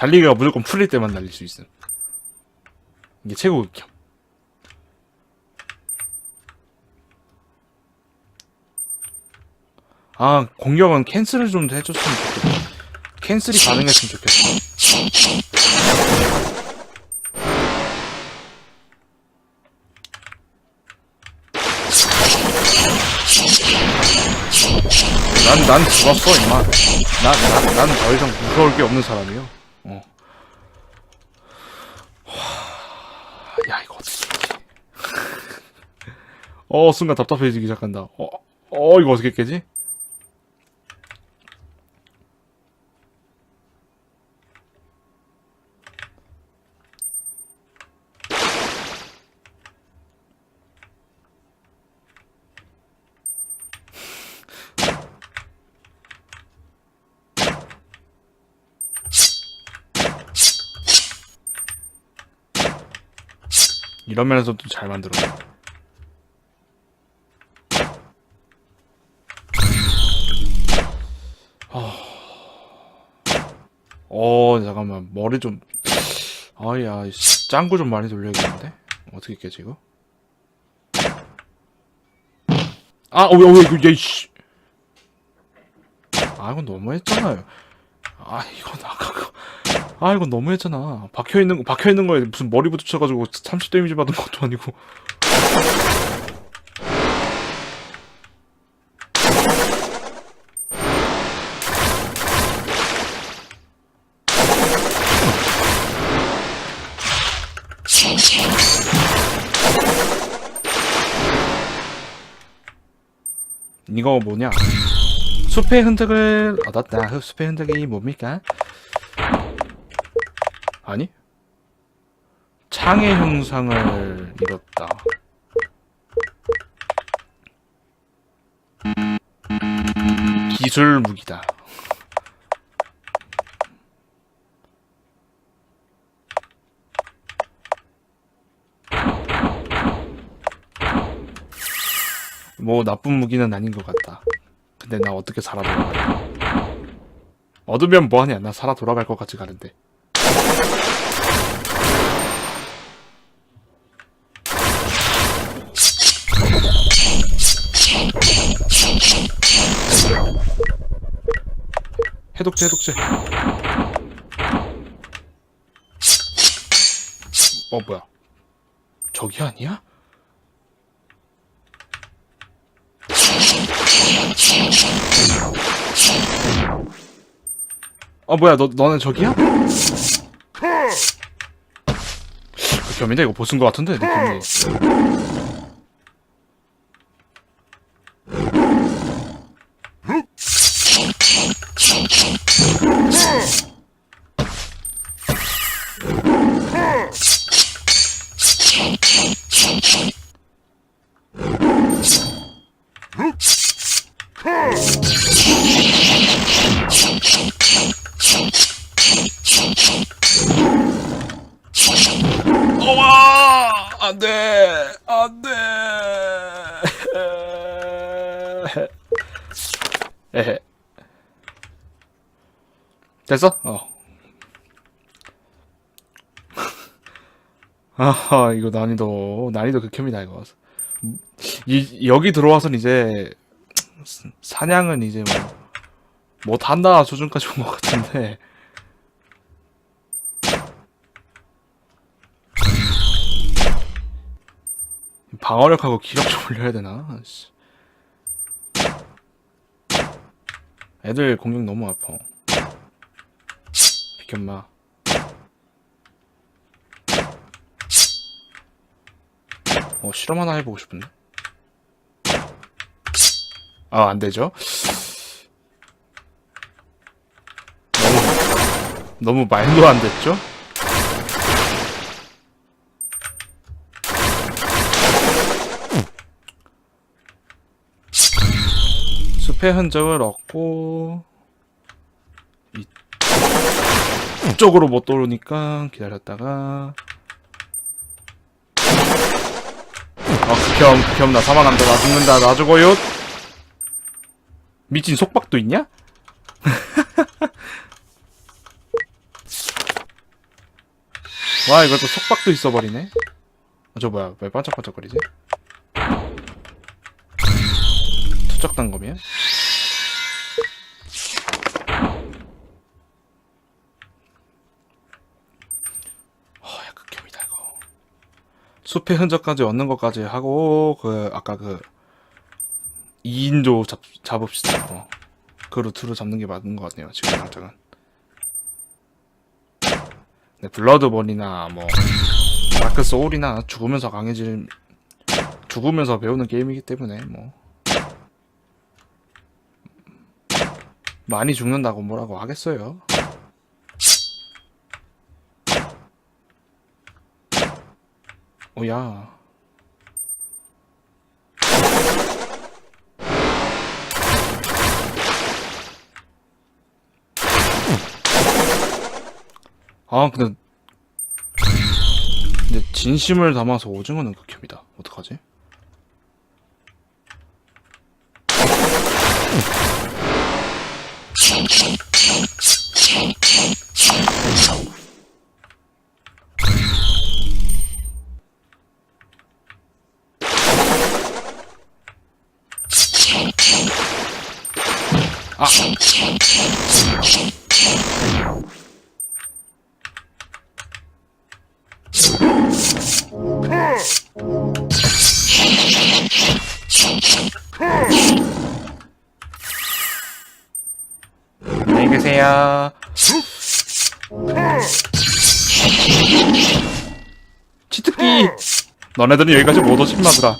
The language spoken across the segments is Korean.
달리기가 무조건 풀릴 때만 날릴 수 있음. 이게 최고 극혐. 아, 공격은 캔슬을 좀 해줬으면 좋겠다. 캔슬이 가능했으면 좋겠어. 난, 난 죽었어, 임마. 나, 나, 나는 더 이상 무서울 게 없는 사람이요. 어. 와, 야, 이거 어떻게 깨지? 어, 순간 답답해지기 시작한다. 어, 어, 이거 어떻게 깨지? 이런 면에서 또잘 만들어. 아. 어, 잠깐만. 머리 좀. 아야, 씨, 짱구 좀 많이 돌려야겠는데? 어떻게 깨지, 이거? 아, 어, 왜, 왜, 이거, 야, 씨. 아, 이건 너무했잖아요. 아, 이건 아까 그. 아, 이건 너무했잖아. 박혀있는, 박혀있는 거에 무슨 머리 부딪혀가지고 30 데미지 받은 것도 아니고. 이거 뭐냐? 숲의 흔적을 얻었다. 그 숲의 흔적이 뭡니까? 아니? 창의 형상을 잃었다. 기술 무기다. 뭐 나쁜 무기는 아닌 것 같다. 근데 나 어떻게 살아 돌아가냐? 얻으면 뭐하냐? 나 살아 돌아갈 것 같이 가는데. 해독제 해독제 어 뭐야 저기 아니야? 어 뭐야 너 너는 저기야? 그 겸인데 이거 보스인 것 같은데 느낌이 됐어? 어 아하 이거 난이도 난이도 극혐이다 이거 이 여기 들어와선 이제 사냥은 이제 뭐 못한다 수준까지 온 것 같은데 방어력하고 기력 좀 올려야 되나? 씨. 애들 공격 너무 아파. 비켰마. 어, 실험 하나 해보고 싶은데? 아, 안 되죠? 너무, 너무 말도 안 됐죠? 숲의 흔적을 얻고 이- 이쪽으로 못 돌으니까 기다렸다가 아 극혐 극혐 나 사망한다 나 죽는다 나 죽어요 미친 속박도 있냐? 와 이것도 속박도 있어버리네 아, 저 뭐야 왜 반짝반짝거리지? 투적 단검이야 극혐이다 이거 숲의 흔적까지 얻는 것까지 하고 그 아까 그 2인조 잡, 잡읍시다 어. 그 루트로 잡는 게 맞는 것 같네요 지금 당장은 네, 블러드본이나 뭐 다크 소울이나 죽으면서 강해질 죽으면서 배우는 게임이기 때문에 뭐 많이 죽는다고 뭐라고 하겠어요. 오야. 아 근데 근데 진심을 담아서 오징어는 극혐이다. 어떡하지? 아! 안녕히 계세요. 치트키! 너네들은 여기까지 못 오신 마들아.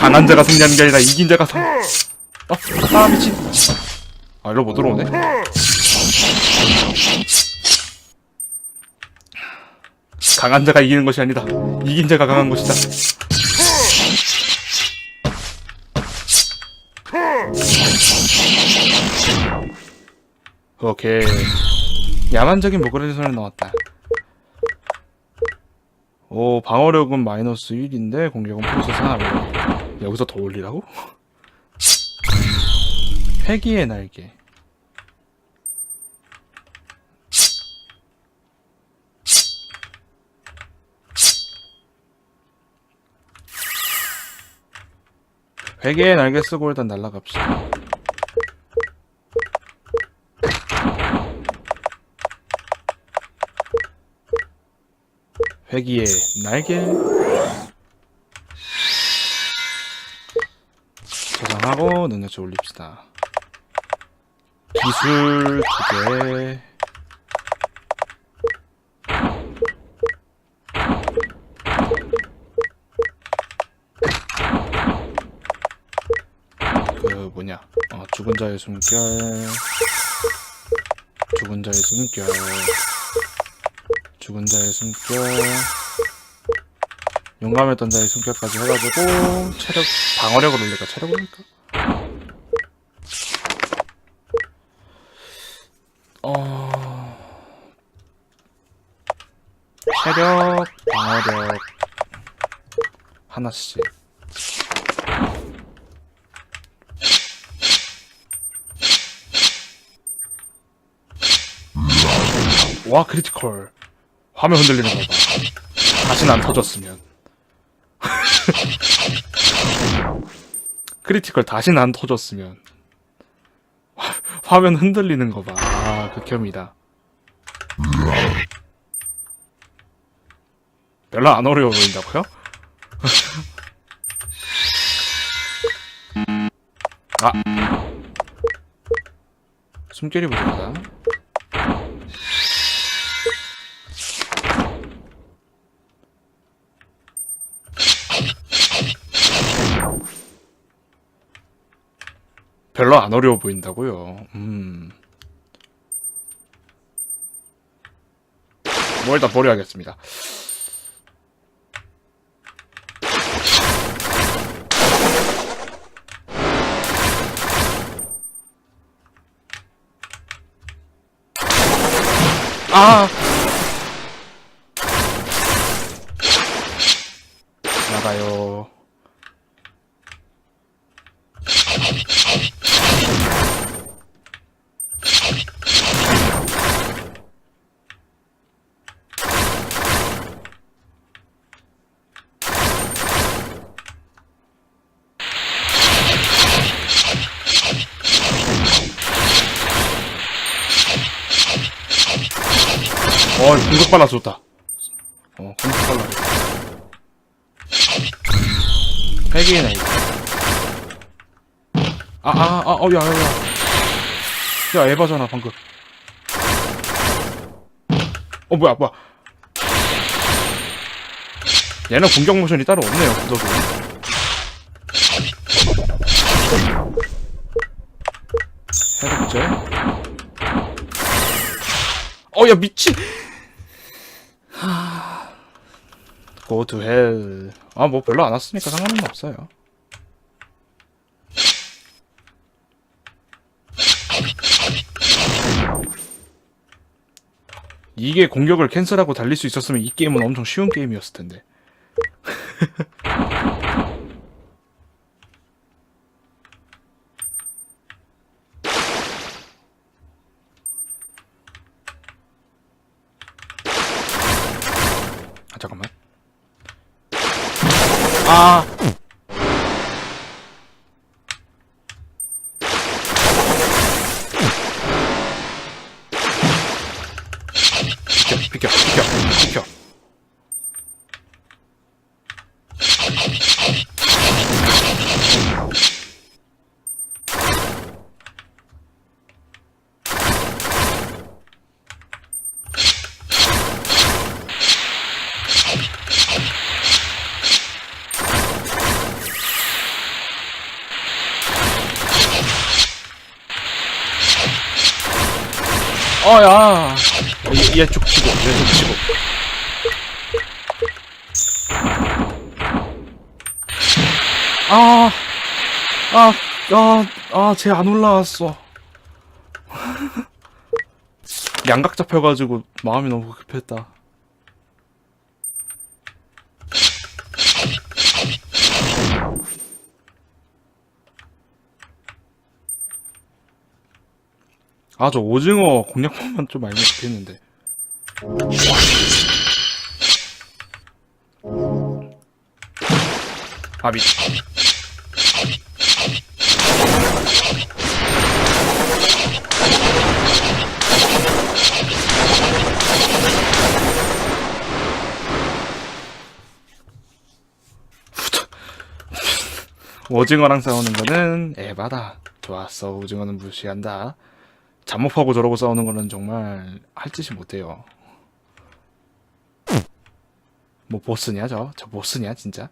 강한 자가 승리하는 게 아니라 이긴 자가 승. 어, 아 미친. 아 일로 못 들어오네. 강한 자가 이기는 것이 아니다. 이긴 자가 강한 것이다. 오케이. 야만적인 목걸이 손에 나왔다. 오, 방어력은 마이너스 1인데 공격은 플러스 3. 여기서 더 올리라고? 회기의 날개. 회계의 날개 쓰고 일단 날아갑시다. 회기의 날개 저장하고 능력치 올립시다. 기술 두 개. 그 뭐냐? 어, 죽은 자의 숨결. 죽은 자의 숨결. 죽은 자의 숨결. 용감했던 자의 숨결까지 해가지고 체력 방어력을 올릴까? 체력을 올릴까 어 체력 방어력 하나씩 와 크리티컬 화면 흔들리는 거 봐. 다시는 안 터졌으면 크리티컬 다시는 안 터졌으면 화, 화면 흔들리는 거 봐. 아 극혐이다. 별로 안 어려워 보인다고요? 아 숨결이 부족하다. 별로 안 어려워 보인다고요. 음. 뭐 일단 버려야겠습니다. 아! 나가요. 어, 공격 빨라 좋다. 어, 공격 빨라. 핵이 나 이거. 아, 아, 아, 어, 야, 야, 야. 야, 에바잖아, 방금. 어, 뭐야, 뭐야. 얘는 공격 모션이 따로 없네요, 구독이. 해독제. 어, 야, 미친! 하... Go to hell. 아, 뭐 별로 안 왔으니까 상관은 없어요. 이게 공격을 캔슬하고 달릴 수 있었으면 이 게임은 엄청 쉬운 게임이었을 텐데. 아. 어, 야. 얘, 얘 족치고, 얘 족치고. 아, 아, 아, 아, 쟤 안 올라왔어. 양각 잡혀가지고 마음이 너무 급했다. 아, 저 오징어 공략법만 좀 알면 좋겠는데. 아, 미. 오징어랑 싸우는 거는 에바다. 좋았어. 오징어는 무시한다. 잠목하고 저러고 싸우는 거는 정말 할 짓이 못해요. 뭐 보스냐 저? 저 보스냐 진짜?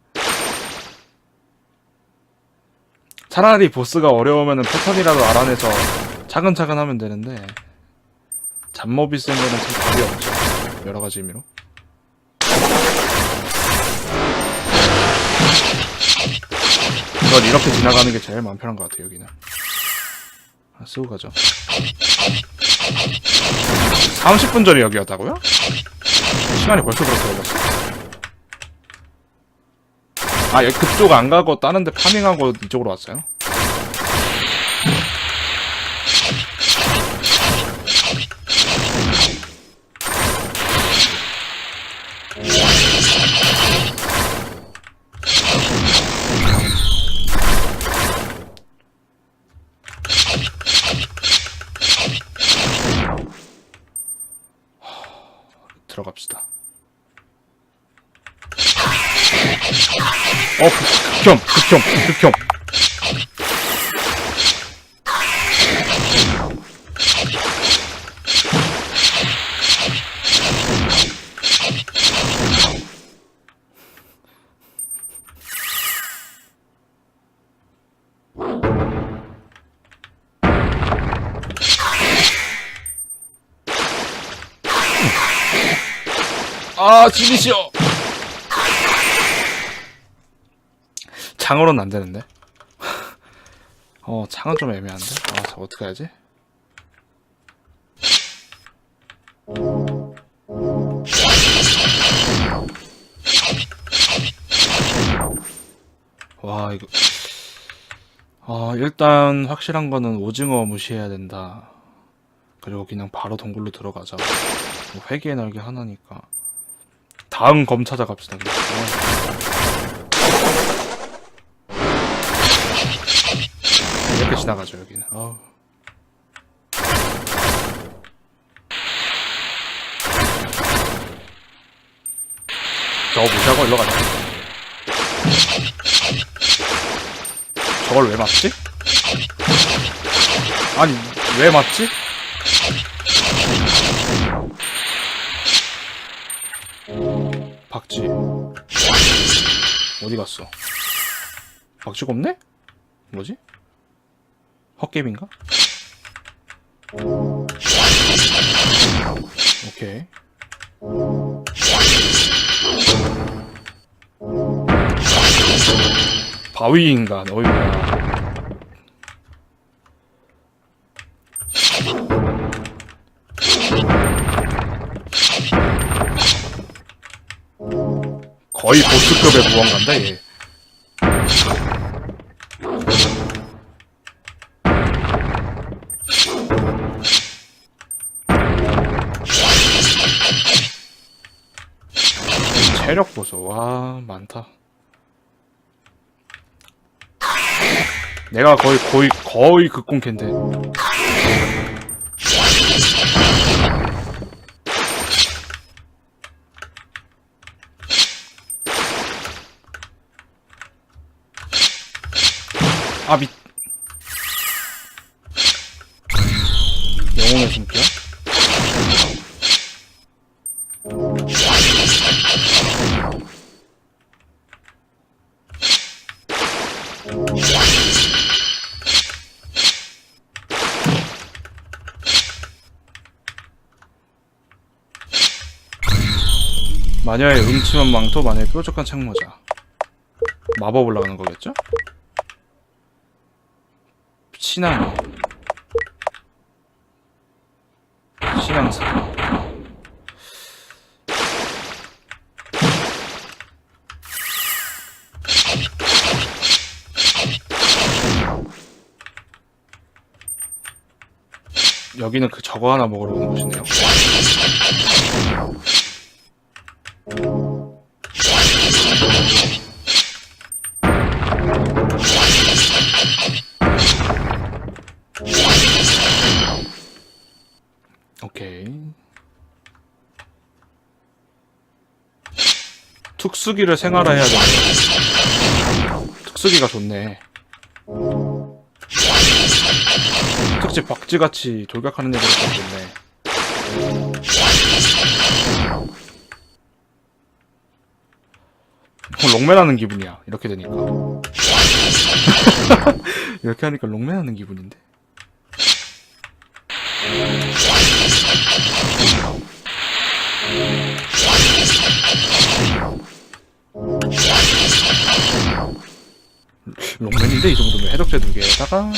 차라리 보스가 어려우면 패턴이라도 알아내서 차근차근 하면 되는데 잡몹이 센 거는 참 답이 없죠. 여러 가지 의미로. 이걸 이렇게 지나가는 게 제일 마음 편한 것 같아요 여기는. 아, 쓰고 가죠. 30분 전에 여기였다고요? 시간이 벌써 그렇게 걸렸어? 아, 여기 그쪽 안 가고 다른 데 파밍하고 이쪽으로 왔어요? 갑시다. 어, 극- 극혐, 극혐, 극혐. 아, 지리시오! 창으로는 안 되는데. 어, 창은 좀 애매한데. 아, 저 어떻게 하지? 와, 이거. 아, 일단 확실한 거는 오징어 무시해야 된다. 그리고 그냥 바로 동굴로 들어가자. 뭐 회계의 날개 하나니까. 다음 검 찾아갑시다. 이렇게 지나가죠 여기는. 어. 저거 무시하고 일로 가자. 저걸 왜 맞지? 아니 왜 맞지? 박쥐. 어디 갔어? 박쥐가 없네? 뭐지? 헛개비인가? 오케이. 바위인간, 어이구야. 거의 보스급의 무언가인데, 얘. 체력 보소. 와, 많다. 내가 거의, 거의, 거의 극공캔데. 아, 미. 영혼의 숨겨? 마녀의 음침한 망토, 마녀의 뾰족한 창모자. 마법 올라가는 거겠죠? 신앙. 신앙사. 여기는 그 저거 하나 먹으러 오는 곳이네요. 특수기를 생활화해야 되네. 특수기가 좋네. 특집 박쥐같이 돌격하는 애들이 좀 좋네. 어, 롱맨 하는 기분이야. 이렇게 되니까. 이렇게 하니까 롱맨 하는 기분인데. 롱맨인데 이 정도면 해독제 두 개에다가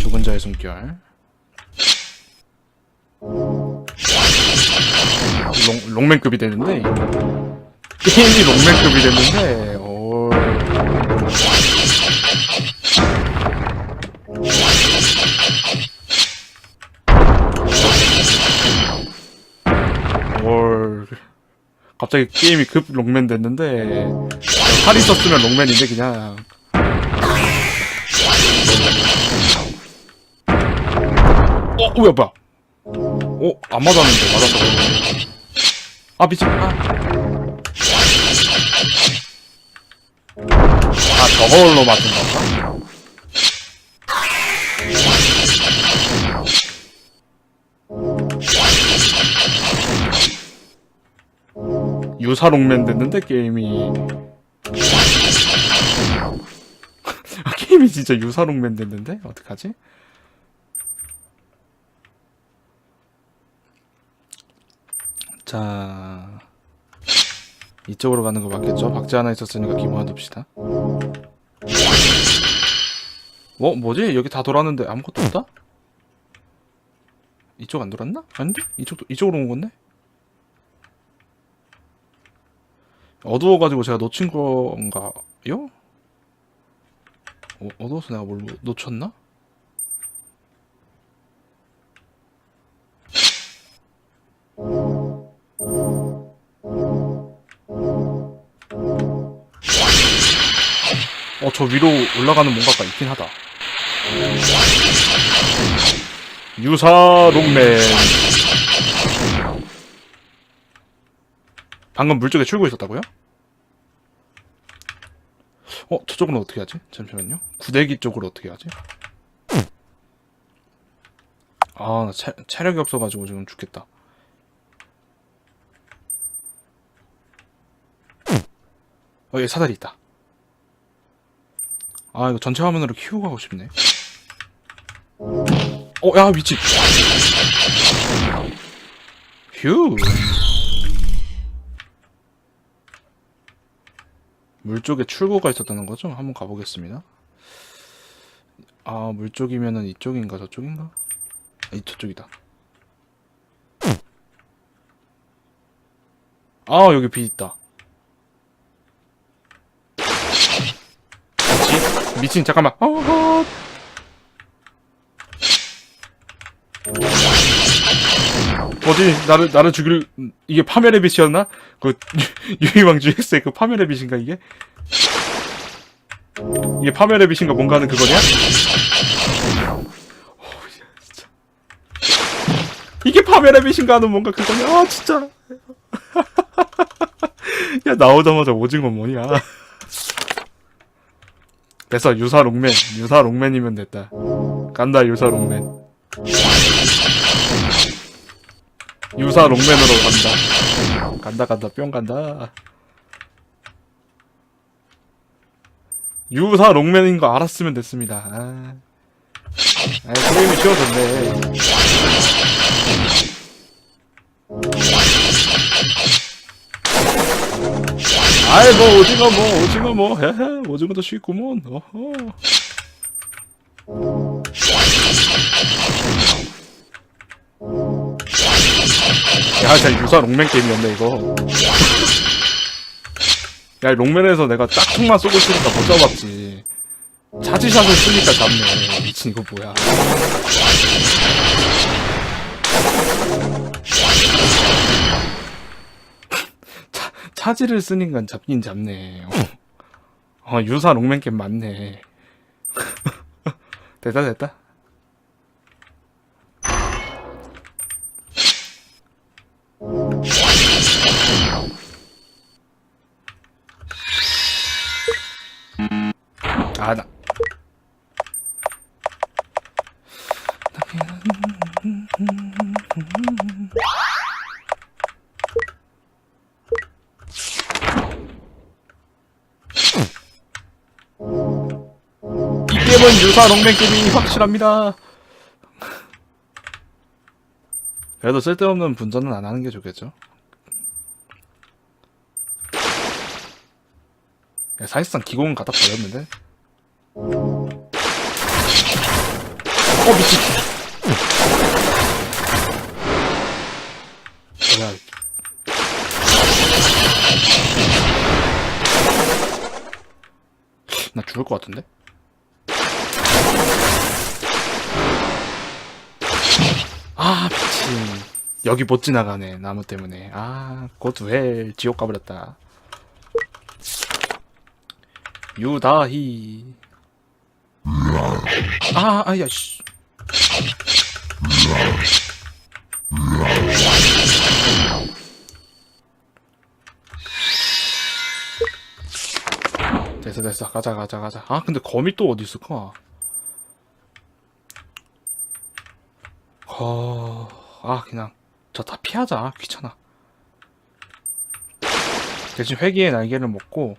죽은 자의 숨결. 롱, 롱맨급이 되는데. 게임이 롱맨급이 됐는데 오 올 갑자기 게임이 급 롱맨 됐는데 팔이 썼으면 롱맨인데 그냥 어, 뭐야, 뭐야. 어, 안 맞았는데, 맞았어. 아, 미친, 아. 아, 저걸로 맞은 건가? 유사롱맨 됐는데, 게임이. 아, 게임이 진짜 유사롱맨 됐는데? 어떡하지? 자 이쪽으로 가는 거 맞겠죠? 박쥐 하나 있었으니까 기모아 둡시다 어? 뭐지? 여기 다 돌았는데 아무것도 없다? 이쪽 안 돌았나? 아닌데? 이쪽도 이쪽으로 온 건데? 어두워가지고 제가 놓친 건가요? 어, 어두워서 내가 뭘 놓- 놓쳤나? 어, 저 위로 올라가는 뭔가가 있긴 하다. 유사 롱맨. 방금 물 쪽에 출구 있었다고요? 어, 저쪽은 어떻게 하지? 잠시만요. 구대기 쪽으로 어떻게 하지? 아, 나 체, 체력이 없어가지고 지금 죽겠다. 어, 여기 사다리 있다. 아, 이거 전체 화면으로 키우고 가고 싶네. 어, 야, 미친. 휴. 물 쪽에 출구가 있었다는 거죠? 한번 가보겠습니다. 아, 물 쪽이면은 이쪽인가 저쪽인가? 아, 이 저쪽이다. 아, 여기 빛 있다. 미친, 잠깐만. 어, 어. 뭐지? 나를, 나를 죽일, 이게 파멸의 빛이었나? 그, 유- 유희왕 GX의 그 파멸의 빛인가, 이게? 이게 파멸의 빛인가 뭔가 하는 그거냐? 이게 파멸의 빛인가 하는 뭔가 그거냐? 아, 진짜. 야, 나오자마자 오징어 뭐냐? 됐어, 유사 롱맨. 유사 롱맨이면 됐다. 간다, 유사 롱맨. 유사 롱맨으로 간다. 간다, 간다, 뿅 간다. 유사 롱맨인 거 알았으면 됐습니다. 아, 아 게임이 쉬워졌네. 아이, 뭐, 오징어, 뭐, 오징어, 뭐, 헤헤, 오징어도 쉽구먼, 어허. 야, 진짜 유사 롱맨 게임이었네, 이거. 야, 이 롱맨에서 내가 짝퉁만 쏘고 있으니까 못 잡았지. 차지샷을 쓰니까 잡네. 미친, 이거 뭐야. 차, 차지를 쓰니까 잡긴 잡네. 어, 어, 유사 롱맨 게임 맞네. 됐다, 됐다. 아, 나. 이 게임은 유사 롱맨 게임이 확실합니다. 그래도 쓸데없는 분전은 안 하는 게 좋겠죠. 야, 사실상 기공은 갖다 버렸는데. 어 미친. 뭐야? 나 죽을 것 같은데? 아 미친. 여기 못 지나가네 나무 때문에. 아 고투헬 지옥 가버렸다. 유다희. 아, 아야, 씨. 됐어, 됐어. 가자, 가자, 가자. 아, 근데 거미 또 어디 있을까? 어, 아, 그냥, 저 다 피하자. 귀찮아. 대신 회기의 날개를 먹고,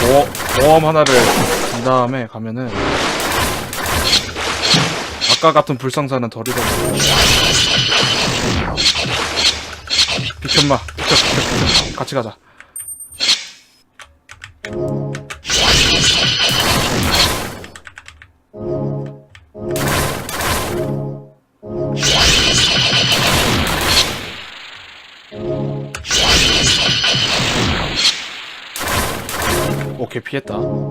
보험, 보험 하나를 준 다음에 가면은 아까 같은 불상사는 덜이더라고. 비켜마 비켜 비켜 비켜 같이 가자. 오케이 피했다